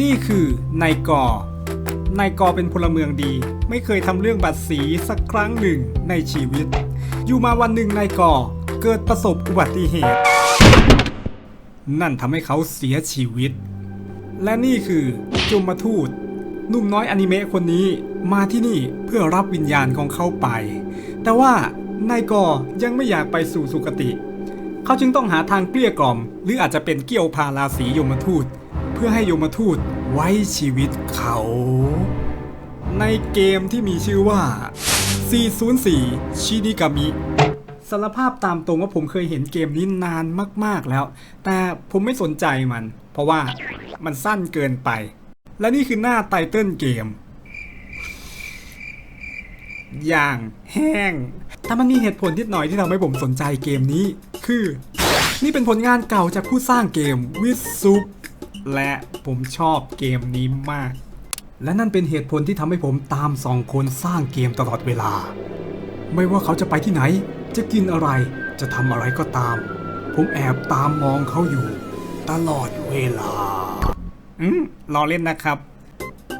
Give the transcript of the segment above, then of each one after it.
นี่คือนายกอนายกอเป็นพลเมืองดี ไม่เคยทำเรื่องบัตรสีสักครั้งหนึ่งในชีวิต อยู่มาวันหนึ่งนายกอเกิดประสบอุบัติเหตุ นั่นทำให้เขาเสียชีวิต และนี่คือจุมทูตหนุ่มน้อยอนิเมะคนนี้มาที่นี่เพื่อรับวิญญาณของเขาไป แต่ว่านายกอยังไม่อยากไปสู่สุคติ เขาจึงต้องหาทางเกลี้ยกล่อม หรืออาจจะเป็นเกี่ยวพาราสียมทูต เพื่อให้โยมทูตไว้ชีวิตเขา ในเกมที่มีชื่อว่า 404 ชินิกามิสารภาพตามตรงว่าผมเคยเห็นเกมนี้นานมาก ๆแล้ว แต่ผมไม่สนใจมัน เพราะว่ามันสั้นเกินไป และนี่คือหน้าไตเติลเกม อย่างแห้ง แต่มันมีเหตุผลนิดหน่อยที่ทำให้ผมสนใจเกมนี้ คือ นี่เป็นผลงานเก่าจากผู้สร้างเกมวิซุป และผมชอบเกมนี้มาก และนั่นเป็นเหตุผลที่ทำให้ผมตามสองคนสร้างเกมตลอดเวลา ไม่ว่าเขาจะไปที่ไหน จะกินอะไร จะทำอะไรก็ตาม ผมแอบตามมองเขาอยู่ ตลอดเวลา อืมรอเล่นนะครับ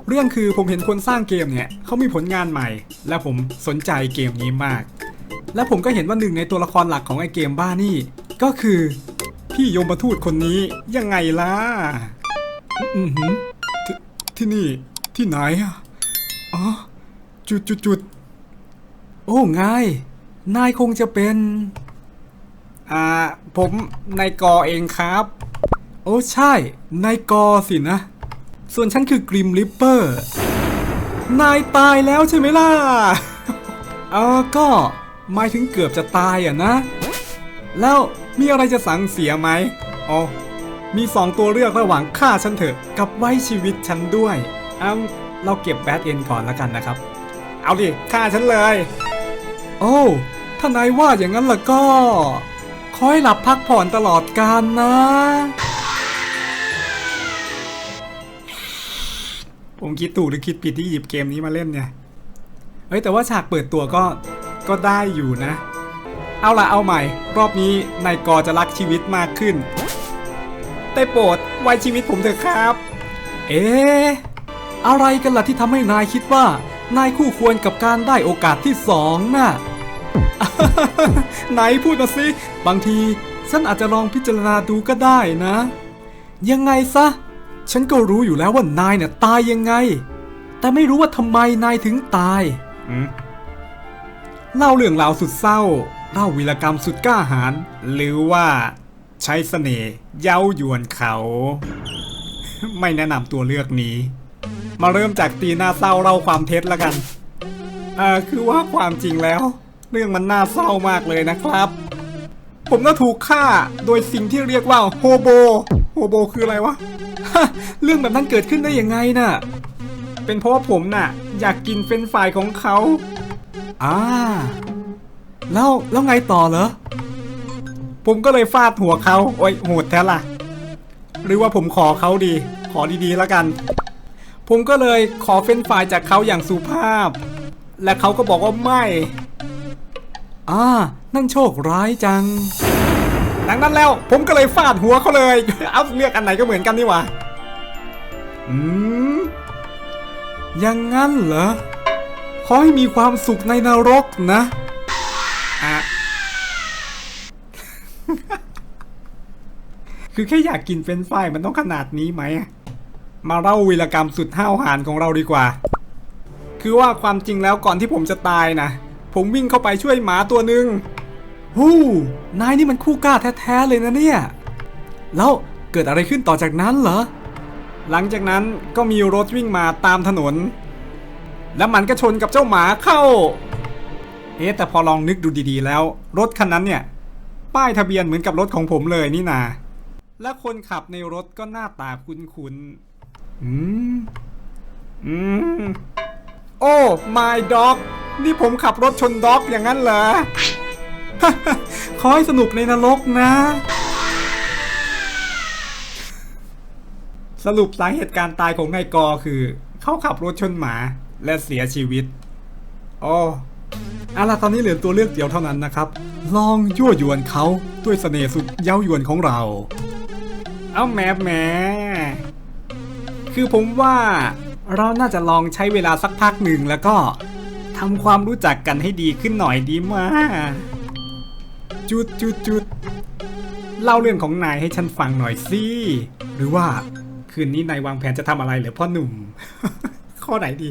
เรื่องคือผมเห็นคนสร้างเกมเนี่ยเขามีผลงานใหม่ และผมสนใจเกมนี้มาก และผมก็เห็นว่าหนึ่งในตัวละครหลักของไอเกมบ้านี่ ก็คือพี่ยมทูตคนนี้ยังไงล่ะ อือหือทที่นี่ที่ไหนอะอ๋อจุดจุดจุดโอ้ไงนายคงจะเป็น อ่า ผมนายกอเองครับ โอ้ใช่นายกอสินะ ส่วนฉันคือกริมลิปเปอร์ นายตายแล้วใช่ไหมล่ะ เออก็หมายถึงเกือบจะตายอะนะ แล้วมีอะไรจะสังเสียไหมอ๋อ มีสองตัวเลือกระหว่างฆ่าฉันเถอะกับไว้ชีวิตฉันด้วยเอืมเราเก็บแบทเอ็นก่อนแล้วกันนะครับ เอาดิฆ่าฉันเลย โอ้ถ้านายว่าอย่างนั้นล่ะก็คอยหลับพักผ่อนตลอดกาลนะ ผมคิดถูกหรือคิดผิดที่หยิบเกมนี้มาเล่นเนี่ย เฮ้ยแต่ว่าฉากเปิดตัวก็ก็ได้อยู่นะ เอาละเอาใหม่ รอบนี้นายกอจะรักชีวิตมากขึ้น ได้โปรดไว้ชีวิตผมเถอะครับ เอ๊ะอะไรกันล่ะที่ทำให้นายคิดว่า นายคู่ควรกับการได้โอกาสที่สองน่ะ ไหนพูดมาสิ บางทีฉันอาจจะลองพิจารณาดูก็ได้นะ ยังไงซะ ฉันก็รู้อยู่แล้วว่านายเนี่ยตายยังไง แต่ไม่รู้ว่าทำไมนายถึงตาย เล่าเรื่องราวสุดเศร้า เล่าวีรกรรมสุดกล้าหาญหรือว่า ใช้เสน่ห์เย้ายวนเขา ไม่แนะนำตัวเลือกนี้ มาเริ่มจากตีหน้าเศร้าเล่าความเท็จแล้วกันอ่อคือว่าความจริงแล้ว เรื่องมันน่าเศร้ามากเลยนะครับ ผมน่าถูกฆ่าโดยสิ่งที่เรียกว่าโฮโบโฮโบคืออะไรวะเรื่องแบบนั้นเกิดขึ้นได้ยังไงน่ะ เป็นเพราะว่าผมน่ะ อยากกินเฟรนฟรายของเขาอ่าแล้วแล้วไงต่อเหรอ ผมก็เลยฟาดหัวเขาโอ้ยโหดแท้ล่ะ หรือว่าผมขอเขาดี ขอดีๆแล้วกัน ผมก็เลยขอเฟ้นฝ่ายจากเขาอย่างสุภาพ และเขาก็บอกว่าไม่อ่านั่นโชคร้ายจัง ดังนั้นแล้วผมก็เลยฟาดหัวเขาเลย เอาเลือกอันไหนก็เหมือนกันนี่หว่าอืมยังงั้นเหรอ ขอให้มีความสุขในนรกนะ อะ คือแค่อยากกินเฟรนช์ฟรายมันต้องขนาดนี้ไหมอะมาเล่าวีรกรรมสุดห้าวหาญของเราดีกว่า คือว่าความจริงแล้วก่อนที่ผมจะตายนะ ผมวิ่งเข้าไปช่วยหมาตัวหนึ่งฮู้นายนี่มันคู่กล้าแท้ๆเลยนะเนี่ย แล้วเกิดอะไรขึ้นต่อจากนั้นเหรอ หลังจากนั้นก็มีรถวิ่งมาตามถนน แล้วมันก็ชนกับเจ้าหมาเข้า เอ๊แต่พอลองนึกดูดีๆแล้ว รถคันนั้นเนี่ย ป้ายทะเบียนเหมือนกับรถของผมเลยนี่นา และคนขับในรถก็หน้าตาคุ้นๆอืม อืม โอ้ my dog นี่ผมขับรถชนด็อกอย่างนั้นเหรอ ขอให้สนุกในนรกนะ สรุปสาเหตุการตายของนายกอคือ เขาขับรถชนหมาและเสียชีวิต โอ้อาล่ะตอนนี้เหลือตัวเลือกเดียวเท่านั้นนะครับ ลองยั่วยวนเขาด้วยเสน่ห์สุดเย้ายวนของเรา เอาแหมแหมคคือผมว่าเราน่าจะลองใช้เวลาสักพักหนึ่งแล้วก็ทำความรู้จักกันให้ดีขึ้นหน่อยดีมากจุดจุดจุดเล่าเรื่องของนายให้ฉันฟังหน่อยสิหรือว่าคืนนี้นายวางแผนจะทำอะไรเหรือพ่อหนุ่ม ข้อไหนดี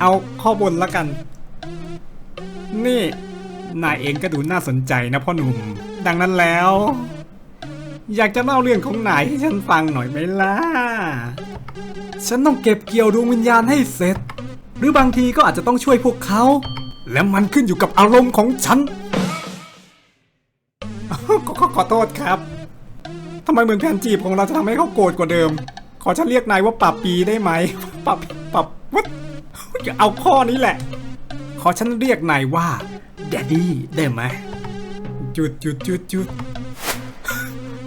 เอาข้อบนละกัน นี่นายเองก็ดูน่าสนใจนะพ่อหนุ่ม ดังนั้นแล้ว อยากจะเล่าเรื่องของนายให้ฉันฟังหน่อยไหมล่ะ ฉันต้องเก็บเกี่ยวดวงวิญญาณให้เสร็จ หรือบางทีก็อาจจะต้องช่วยพวกเขา และมันขึ้นอยู่กับอารมณ์ของฉันขอขอโทษครับทำไมเหมือนแผนจีบของเราจะทำให้เขาโกรธกว่าเดิม ขอฉันเรียกนายว่าปับปีได้ไหมปับปับวัดจะเอาข้อนี้แหละ ขอฉันเรียกนายว่าแดดดี้ได้ไหมจุดจุดจุดจุด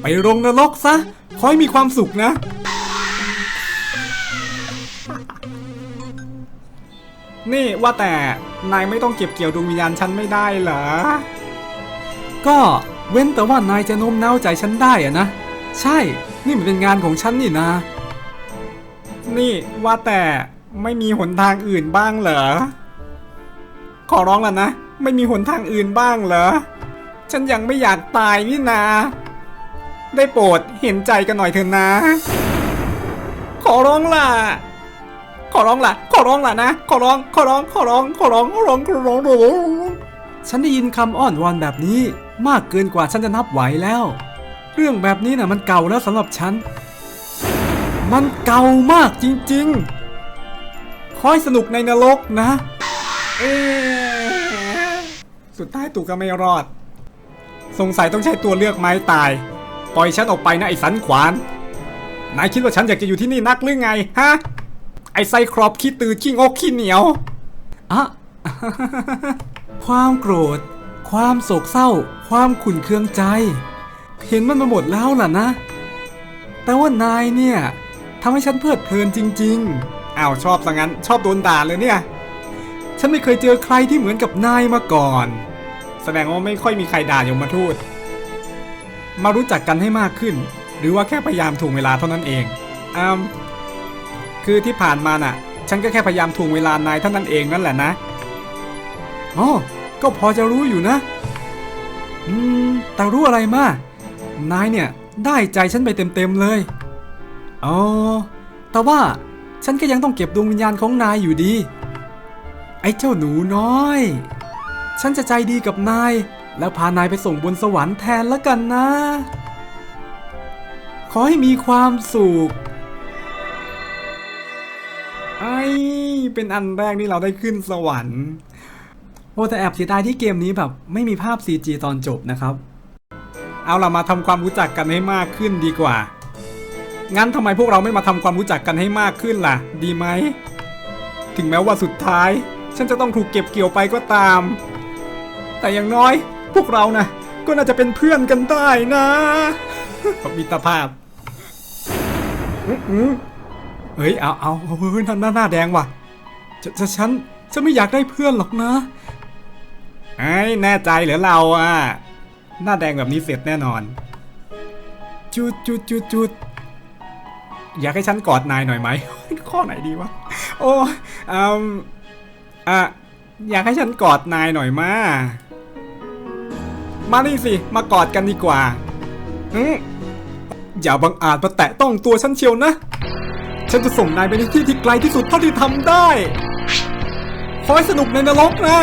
ไปลงนรกซะ ขอให้มีความสุขนะ นี่ว่าแต่นายไม่ต้องเก็บเกี่ยวดวงวิญญาณฉันไม่ได้เหรอ ก็เว้นแต่ว่านายจะโน้มน้าวใจฉันได้อะนะ ใช่ นี่มันเป็นงานของฉันนี่นะ นี่ว่าแต่ไม่มีหนทางอื่นบ้างเหรอ ขอร้องแล้วนะ ไม่มีหนทางอื่นบ้างเหรอ ฉันยังไม่อยากตายนี่นา ได้โปรดเห็นใจกันหน่อยเถอะนะ ขอร้องล่ะ ขอร้องล่ะ ขอร้องล่ะนะ ขอร้อง ขอร้อง ขอร้อง ขอร้อง ขอร้อง ขอร้องขอร้อง ฉันได้ยินคำอ้อนวอนแบบนี้มากเกินกว่าฉันจะนับไหวแล้ว เรื่องแบบนี้น่ะมันเก่าแล้วสำหรับฉัน มันเก่ามากจริงๆคอยสนุกในนรกนะ เอสุดท้ายตู่ก็ไม่รอด สงสัยต้องใช้ตัวเลือกไม้ตาย ปล่อยฉันออกไปนะไอ้สันขวาน นายคิดว่าฉันอยากจะอยู่ที่นี่นักหรือไงฮะ ไอ้ไซครอปขี้ตือขี้งกขี้เหนียวอะความโกรธ ความโศกเศร้า ความขุ่นเคืองใจ เห็นมันมาหมดแล้วล่ะนะ แต่ว่านายเนี่ยทำให้ฉันเพลิดเพลินจริง ๆ อ้าวชอบซะงั้น ชอบโดนด่าเลยเนี่ย ฉันไม่เคยเจอใครที่เหมือนกับนายมาก่อน แสดงว่าไม่ค่อยมีใครด่ายมมาทูต มารู้จักกันให้มากขึ้น หรือว่าแค่พยายามถ่วงเวลาเท่านั้นเองอืมคือที่ผ่านมาน่ะ ฉันก็แค่พยายามถ่วงเวลานายเท่านั้นเองนั่นแหละนะอ๋อก็พอจะรู้อยู่นะ อืม แต่รู้อะไรมาก นายเนี่ยได้ใจฉันไปเต็มๆเลย อ๋อ แต่ว่าฉันก็ยังต้องเก็บดวงวิญญาณของนายอยู่ดี ไอ้เจ้าหนูน้อย ฉันจะใจดีกับนาย แล้วพานายไปส่งบนสวรรค์แทนละกันนะ ขอให้มีความสุข ไอเป็นอันแรกที่เราได้ขึ้นสวรรค์โอ้แต่แอบเสียดายที่เกมนี้แบบไม่มีภาพ CG ตอนจบนะครับ เอาล่ะมาทำความรู้จักกันให้มากขึ้นดีกว่า งั้นทำไมพวกเราไม่มาทำความรู้จักกันให้มากขึ้นล่ะ ดีไหม ถึงแม้ว่าสุดท้าย ฉันจะต้องถูกเก็บเกี่ยวไปก็ตาม แต่อย่างน้อย พวกเรานะก็น่าจะเป็นเพื่อนกันได้นะมิตรภาพอื้อหือเฮ้ยเอาเอาเอาเฮ้ยหน้าหน้าหน้าแดงว่ะจะจะฉันฉันไม่อยากได้เพื่อนหรอกนะไอ้ยแน่ใจเหรือเราอะหน้าแดงแบบนี้เสร็จแน่นอน จุดจุดจุดจุดอยากให้ฉันกอดนายหน่อยไหม ข้อไหนดีวะ โอ้อืมอะอยากให้ฉันกอดนายหน่อยมา มานี่สิ มากอดกันดีกว่าอือย่าบังอาจมาแตะต้องตัวฉันเชียวนะ ฉันจะส่งนายไปในที่ที่ไกลที่สุดเท่าที่ทำได้ขอให้สนุกในนรกนะ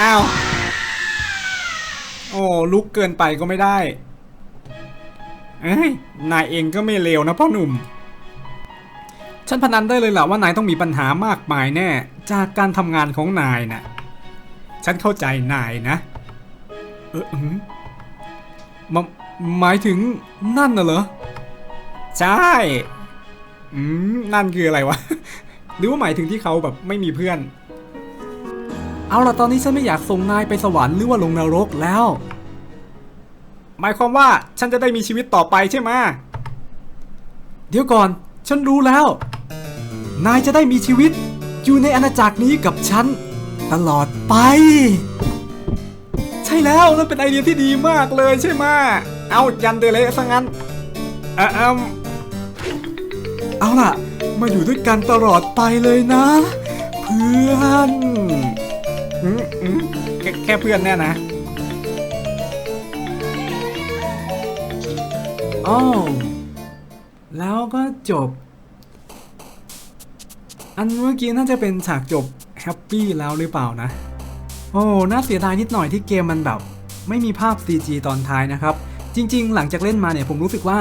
อ้าว โอ้ลุกเกินไปก็ไม่ได้ เอ้ย นายเองก็ไม่เลวนะพ่อหนุ่ม ฉันพนันได้เลยแหละว่านายต้องมีปัญหามากมายแน่ จากการทำงานของนายนะ ฉันเข้าใจนายนะ เอออืมมาหมายถึงนั่นน่ะเหรอ ใช่ อืม นั่นคืออะไรวะ หรือว่าหมายถึงที่เขาแบบไม่มีเพื่อน เอาล่ะตอนนี้ฉันไม่อยากส่งนายไปสวรรค์หรือว่าลงนรกแล้ว หมายความว่าฉันจะได้มีชีวิตต่อไปใช่ไหมเดี๋ยวก่อน ฉันรู้แล้ว นายจะได้มีชีวิตอยู่ในอาณาจักรนี้กับฉัน ตลอดไป แล้วนั่นเป็นไอเดียที่ดีมากเลยใช่ไหมเอายันเดเละซะงั้นเอ่อเอิ่มเอาล่ะ มาอยู่ด้วยกันตลอดไปเลยนะ เพื่อนอืมอืมแค่แค่เพื่อนแน่นะอ้าวแล้วก็จบ อันเมื่อกี้น่าจะเป็นฉากจบแฮปปี้แล้วหรือเปล่านะ โอ้ น่าเสียดายนิดหน่อยที่เกมมันแบบ ไม่มีภาพ CG ตอนท้ายนะครับ จริง ๆ หลังจากเล่นมาเนี่ยผมรู้สึกว่า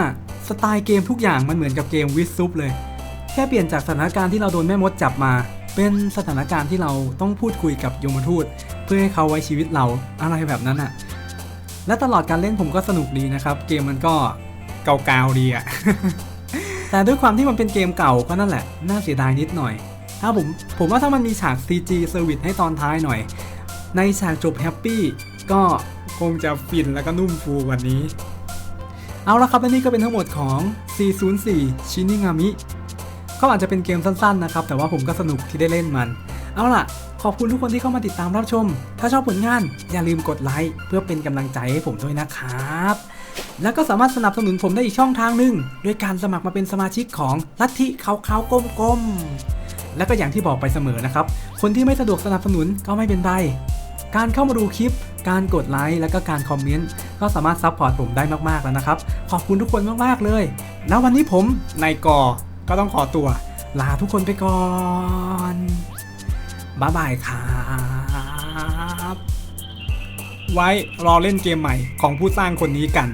สไตล์เกมทุกอย่างมันเหมือนกับเกมวิสซุปเลย แค่เปลี่ยนจากสถานการณ์ที่เราโดนแม่มดจับมา เป็นสถานการณ์ที่เราต้องพูดคุยกับยมทูต เพื่อให้เขาไว้ชีวิตเราอะไรแบบนั้นอะและตลอดการเล่นผมก็สนุกดีนะครับ เกมมันก็เก่าๆดีอะแต่ด้วยความที่มันเป็นเกมเก่าก็นั่นแหละ น่าเสียดายนิดหน่อย ถ้าผมผมว่าถ้ามันมีฉาก CG Service ให้ตอนท้ายหน่อย ในฉากจบแฮปปี้ก็คงจะฟินแล้วก็นุ่มฟูกว่านี้ เอาละครับและนี่ก็เป็นทั้งหมดของ 404 ชินิงามิ ก็อาจจะเป็นเกมสั้นๆนะครับ แต่ว่าผมก็สนุกที่ได้เล่นมัน เอาล่ะ ขอบคุณทุกคนที่เข้ามาติดตามรับชม ถ้าชอบผลงานอย่าลืมกดไลค์เพื่อเป็นกำลังใจให้ผมด้วยนะครับแล้วก็สามารถสนับสนุนผมได้อีกช่องทางหนึ่งด้วยการสมัครมาเป็นสมาชิกของลัทธิเขาเขากลมๆ และก็อย่างที่บอกไปเสมอนะครับ คนที่ไม่สะดวกสนับสนุนก็ไม่เป็นไร การเข้ามาดูคลิป การกดไลค์แล้วก็การคอมเมนต์ก็สามารถซัพพอร์ตผมได้มากๆแล้วนะครับ ขอบคุณทุกคนมากๆเลย แล้ววันนี้ผมนายกอก็ต้องขอตัว ลาทุกคนไปก่อนบ๊ายบายครับไว้รอเล่นเกมใหม่ของผู้สร้างคนนี้กัน